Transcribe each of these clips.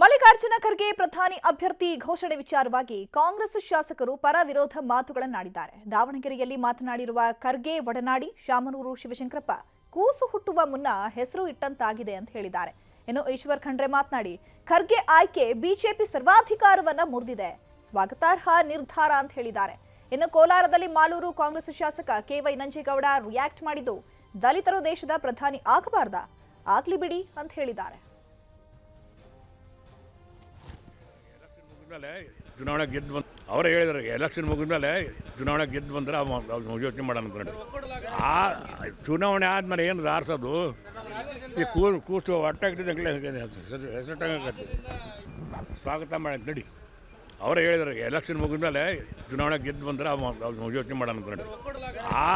ಮಲ್ಲಿಕಾರ್ಜುನ ಖರ್ಗೆ ಪ್ರಧಾನಿ ಅಭ್ಯರ್ಥಿ ಘೋಷಣೆ ವಿಚಾರವಾಗಿ ಕಾಂಗ್ರೆಸ್ ಶಾಸಕರು ಪರ ವಿರೋಧ ಮಾತುಗಳನ್ನಾಡಿದ್ದಾರೆ. ದಾವಣಗೆರೆಯಲ್ಲಿ ಮಾತನಾಡಿರುವ ಖರ್ಗೆ, ಒಡನಾಡಿ, ಶಾಮನೂರು ಶಿವಶಂಕರಪ್ಪ ಕೂಸು ಹುಟ್ಟುವ ಮುನ್ನ ಹೆಸರು ಇಟ್ಟಂತಾಗಿದೆ ಅಂತ ಹೇಳಿದ್ದಾರೆ. ಇನ್ನು ಈಶ್ವರ್ ಖಂಡ್ರೆ ಮಾತನಾಡಿ, ಖರ್ಗೆ ಆಯ್ಕೆ ಬಿಜೆಪಿ ಸರ್ವಾಧಿಕಾರವನ್ನ ಮುರಿದಿದೆ. ಸ್ವಾಗತಾರ್ಹ ನಿರ್ಧಾರ ಅಂತ ಹೇಳಿದ್ದಾರೆ. ಇನ್ನು ಕೋಲಾರದಲ್ಲಿ ಮಾಲೂರು ಕಾಂಗ್ರೆಸ್ ಶಾಸಕ ಕೆ ವೈ ನಂಜೇಗೌಡ ರಿಯಾಕ್ಟ್ ಮಾಡಿದ್ದು, ದಲಿತರು ದೇಶದ ಪ್ರಧಾನಿ ಆಗಬಾರ್ದ? ಆಗ್ಲಿ ಬಿಡಿ ಅಂತ ಹೇಳಿದ್ದಾರೆ. ಮುಗಿದ್ಮೇಲೆ ಚುನಾವಣೆ ಗೆದ್ದು ಬಂದು ಅವರೇ ಹೇಳಿದ್ರು ಎಲೆಕ್ಷನ್ ಮುಗಿದ್ಮೇಲೆ ಚುನಾವಣೆ ಗೆದ್ದು ಬಂದ್ರೆ ಯೋಚನೆ ಮಾಡೋಣ ಅಂದ್ಕೊಂಡು ಆ ಚುನಾವಣೆ ಆದಮೇಲೆ ಏನು ಆರಿಸೋದು? ಈ ಕೂ ಕೂಸು ಹೊಟ್ಟಾಗಿದ್ದಂಗೆ ಹೆಸರು ಹೆಸರಿಟ್ಟಂಗೆ ಸ್ವಾಗತ ಮಾಡಿ ನಡಿ. ಅವರೇ ಹೇಳಿದ್ರು ಎಲೆಕ್ಷನ್ ಮುಗಿದ್ಮೇಲೆ ಚುನಾವಣೆ ಗೆದ್ದು ಬಂದ್ರೆ ಯೋಚನೆ ಮಾಡೋಣ ಅಂದ್ಕೊಂಡು ಆ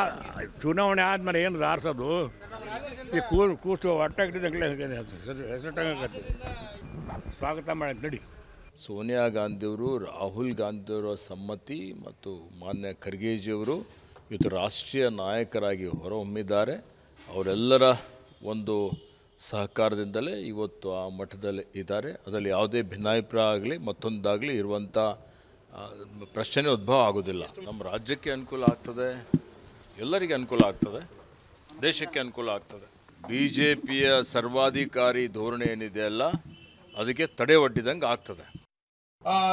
ಚುನಾವಣೆ ಆದಮೇಲೆ ಏನು ಆರಿಸೋದು? ಈ ಕೂ ಕೂಸು ಹೊಟ್ಟಾಗಿದ್ದಂಗೆ ಹೆಸರು ಹೆಸರಿಟ್ಟಂಗೆ ಸ್ವಾಗತ ಮಾಡಿ ನಡಿ. ಸೋನಿಯಾ ಗಾಂಧಿಯವರು, ರಾಹುಲ್ ಗಾಂಧಿಯವರ ಸಮ್ಮತಿ ಮತ್ತು ಮಾನ್ಯ ಖರ್ಗೆಜಿಯವರು ಇವತ್ತು ರಾಷ್ಟ್ರೀಯ ನಾಯಕರಾಗಿ ಹೊರಹೊಮ್ಮಿದ್ದಾರೆ. ಅವರೆಲ್ಲರ ಒಂದು ಸಹಕಾರದಿಂದಲೇ ಇವತ್ತು ಆ ಮಠದಲ್ಲಿ ಇದ್ದಾರೆ. ಅದರಲ್ಲಿ ಯಾವುದೇ ಭಿನ್ನಾಭಿಪ್ರಾಯ ಆಗಲಿ, ಮತ್ತೊಂದಾಗಲಿ ಇರುವಂಥ ಪ್ರಶ್ನೆ ಉದ್ಭವ ಆಗೋದಿಲ್ಲ ನಮ್ಮ ರಾಜ್ಯಕ್ಕೆ ಅನುಕೂಲ ಆಗ್ತದೆ, ಎಲ್ಲರಿಗೆ ಅನುಕೂಲ ಆಗ್ತದೆ, ದೇಶಕ್ಕೆ ಅನುಕೂಲ ಆಗ್ತದೆ. ಬಿ ಜೆ ಪಿಯ ಸರ್ವಾಧಿಕಾರಿ ಧೋರಣೆ ಏನಿದೆ ಅಲ್ಲ, ಅದಕ್ಕೆ ತಡೆ ಒಡ್ಡಿದಂಗೆ ಆಗ್ತದೆ.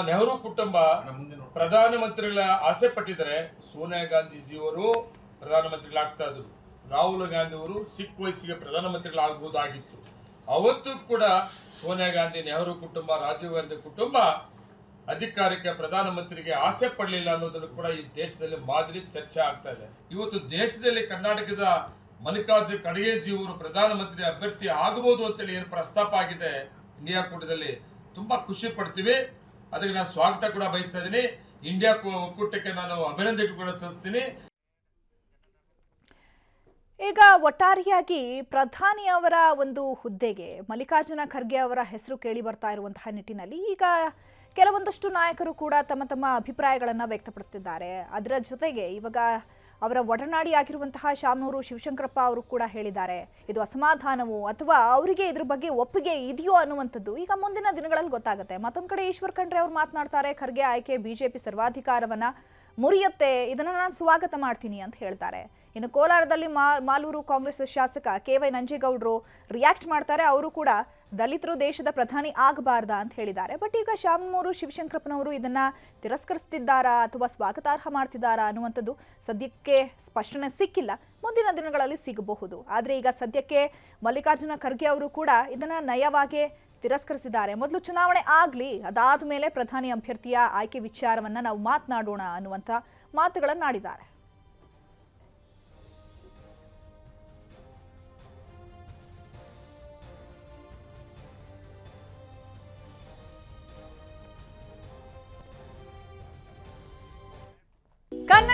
ನೆಹರು ಕುಟುಂಬ ಪ್ರಧಾನಮಂತ್ರಿಗಳ ಆಸೆ ಪಟ್ಟಿದ್ದಾರೆ. ಸೋನಿಯಾ ಗಾಂಧೀಜಿಯವರು ಪ್ರಧಾನಮಂತ್ರಿಗಳಾಗ್ತಾ ಇದ್ರು. ರಾಹುಲ್ ಗಾಂಧಿ ಅವರು ಸಿಖ್ ವಯಸ್ಸಿಗೆ ಪ್ರಧಾನಮಂತ್ರಿಗಳಾಗಬಹುದಾಗಿತ್ತು ಅವತ್ತು ಕೂಡ ಸೋನಿಯಾ ಗಾಂಧಿ ನೆಹರು ಕುಟುಂಬ ರಾಜೀವ್ ಗಾಂಧಿ ಕುಟುಂಬ ಅಧಿಕಾರಕ್ಕೆ ಪ್ರಧಾನಮಂತ್ರಿಗೆ ಆಸೆ ಪಡಲಿಲ್ಲ ಅನ್ನೋದನ್ನು ಕೂಡ ಈ ದೇಶದಲ್ಲಿ ಮಾದರಿ ಚರ್ಚೆ ಆಗ್ತಾ ಇದೆ. ಇವತ್ತು ದೇಶದಲ್ಲಿ ಕರ್ನಾಟಕದ ಮಲ್ಲಿಕಾರ್ಜುನ ಖಡ್ಗೆಜಿಯವರು ಪ್ರಧಾನಮಂತ್ರಿ ಅಭ್ಯರ್ಥಿ ಆಗಬಹುದು ಅಂತೇಳಿ ಏನು ಪ್ರಸ್ತಾಪ ಆಗಿದೆ ಇಂಡಿಯಾ ಕೂಟದಲ್ಲಿ ತುಂಬಾ ಖುಷಿ ಪಡ್ತೀವಿ. ಅದಕ್ಕೆ ನಾನು ಸ್ವಾಗತ ಕೂಡ ಬಯಸ್ತಾ ಇದ್ದೀನಿ. ಇಂಡಿಯಾ ಒಕ್ಕೂಟಕ್ಕೆ ನಾನು ಅಭಿನಂದನೆ ಕೂಡ ಸಲ್ಲಿಸ್ತೀನಿ. ಈಗ ಒಟ್ಟಾರೆಯಾಗಿ ಪ್ರಧಾನಿಯವರ ಒಂದು ಹುದ್ದೆಗೆ, ಮಲ್ಲಿಕಾರ್ಜುನ ಖರ್ಗೆ ಅವರ ಹೆಸರು ಕೇಳಿ ಬರ್ತಾ ಇರುವಂತಹ ನಿಟ್ಟಿನಲ್ಲಿ ಈಗ ಕೆಲವೊಂದಷ್ಟು ನಾಯಕರು ಕೂಡ ತಮ್ಮ ತಮ್ಮ ಅಭಿಪ್ರಾಯಗಳನ್ನು ವ್ಯಕ್ತಪಡಿಸ್ತಿದ್ದಾರೆ. ಅದರ ಜೊತೆಗೆ ಇವಾಗ ಅವರ ಒಡನಾಡಿ ಆಗಿರುವಂತಹ ಶಾಮನೂರು ಶಿವಶಂಕರಪ್ಪ ಅವರು ಕೂಡ ಹೇಳಿದ್ದಾರೆ. ಇದು ಅಸಮಾಧಾನವು ಅಥವಾ ಅವರಿಗೆ ಇದ್ರ ಬಗ್ಗೆ ಒಪ್ಪಿಗೆ ಇದೆಯೋ ಅನ್ನುವಂಥದ್ದು ಈಗ ಮುಂದಿನ ದಿನಗಳಲ್ಲಿ ಗೊತ್ತಾಗುತ್ತೆ. ಮತ್ತೊಂದು ಕಡೆ ಈಶ್ವರ್ ಖಂಡ್ರೆ ಅವರು ಮಾತನಾಡ್ತಾರೆ, ಖರ್ಗೆ ಆಯ್ಕೆ, ಬಿಜೆಪಿ ಸರ್ವಾಧಿಕಾರವನ್ನ ಮುರಿಯತ್ತೆ, ಇದನ್ನು ನಾನು ಸ್ವಾಗತ ಮಾಡ್ತೀನಿ ಅಂತ ಹೇಳ್ತಾರೆ. ಇನ್ನು ಕೋಲಾರದಲ್ಲಿ ಮಾಲೂರು ಕಾಂಗ್ರೆಸ್ ಶಾಸಕ ಕೆ ವೈ ನಂಜೇಗೌಡರು ರಿಯಾಕ್ಟ್ ಮಾಡ್ತಾರೆ, ಅವರು ಕೂಡ ದಲಿತರು ದೇಶದ ಪ್ರಧಾನಿ ಆಗಬಾರ್ದ ಅಂತ ಹೇಳಿದ್ದಾರೆ. ಬಟ್ ಈಗ ಶಾಮನೂರು ಶಿವಶಂಕರಪ್ಪನವರು ಇದನ್ನ ತಿರಸ್ಕರಿಸ್ತಿದ್ದಾರಾ ಅಥವಾ ಸ್ವಾಗತಾರ್ಹ ಮಾಡ್ತಿದ್ದಾರಾ ಅನ್ನುವಂಥದ್ದು ಸದ್ಯಕ್ಕೆ ಸ್ಪಷ್ಟನೆ ಸಿಕ್ಕಿಲ್ಲ. ಮುಂದಿನ ದಿನಗಳಲ್ಲಿ ಸಿಗಬಹುದು. ಆದರೆ ಈಗ ಸದ್ಯಕ್ಕೆ ಮಲ್ಲಿಕಾರ್ಜುನ ಖರ್ಗೆ ಅವರು ಕೂಡ ಇದನ್ನ ನಯವಾಗಿ ತಿರಸ್ಕರಿಸಿದ್ದಾರೆ. ಮೊದಲು ಚುನಾವಣೆ ಆಗಲಿ ಅದಾದ ಮೇಲೆ ಪ್ರಧಾನಿ ಅಭ್ಯರ್ಥಿಯ ಆಯ್ಕೆ ವಿಚಾರವನ್ನ ನಾವು ಮಾತನಾಡೋಣ ಅನ್ನುವಂಥ ಮಾತುಗಳನ್ನಾಡಿದ್ದಾರೆ.